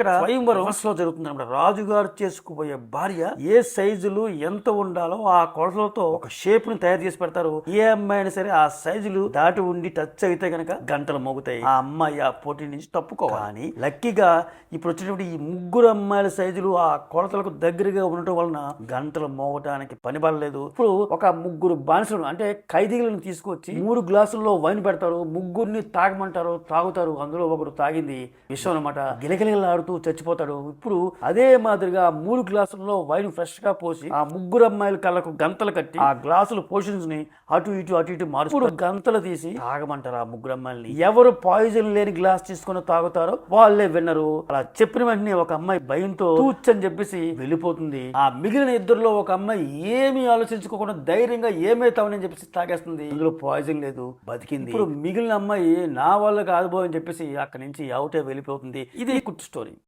ఇక్కడ స్వయంవరం లో జరుగుతుంది అనమాట రాజుగారు చేసుకుపోయే భార్య ఏ సైజులు ఎంత ఉండాలో ఆ కొలతలతో ఒక షేప్ని తయారు చేసి పెడతారు. ఏ అమ్మాయి అయినా సరే ఆ సైజులు దాటి ఉండి టచ్ అయితే గనక గంటలు మోగుతాయి. ఆ అమ్మాయి ఆ పోటీ నుంచి తప్పుకోవాలి. లక్కీగా ఇప్పుడు వచ్చినప్పుడు ఈ ముగ్గురు అమ్మాయిల సైజులు ఆ కొలతలకు దగ్గరగా ఉండటం వలన గంటలు మోగటానికి పని పడలేదు. ఇప్పుడు ఒక ముగ్గురు బానిసలు అంటే ఖైదీలను తీసుకొచ్చి మూడు గ్లాసుల్లో వైన్ పెడతారు. ముగ్గురిని తాగమంటారు తాగుతారు. అందులో ఒకడు తాగింది విషయం అనమాట గిలగిలలాడుతూ చచ్చిపోతాడు. ఇప్పుడు అదే మాదిరిగా మూడు గ్లాసుల్లో వైన్ ఫ్రెష్గా పోసి ఆ ముగ్గురు అమ్మాయిల కళ్ళకు గంతలు కట్టి ఆ గ్లాసుల పోర్షన్స్ని అటు ఇటు అటు ఇటు మారు ఇప్పుడు గంతలు తీసి తాగమంటారు ఆ ముగ్గురు అమ్మాయిల్ని. ఎవరు పాయిజన్ లేని గ్లాస్ తీసుకొని తాగుతారో వాళ్ళే విన్నరు. అలా చెప్పిన వెంటనే ఒక అమ్మాయి భయంతో తూచని చెప్పేసి వెళ్ళిపోతుంది. ఆ మిగిలిన ఇద్దరులో ఒక అమ్మాయి ఏమీ ఆలోచించుకోకుండా ధైర్యంగా ఏమైతామని చెప్పేసి తాగేస్తుంది. అందులో పాయిజన్ లేదు బతికింది. ఇప్పుడు మిగిలిన అమ్మాయి నా వల్ల కాదు అని చెప్పేసి అక్కడి నుంచి అవుటే వెళ్ళిపోతుంది. ఇది కుట్టు స్టోరీ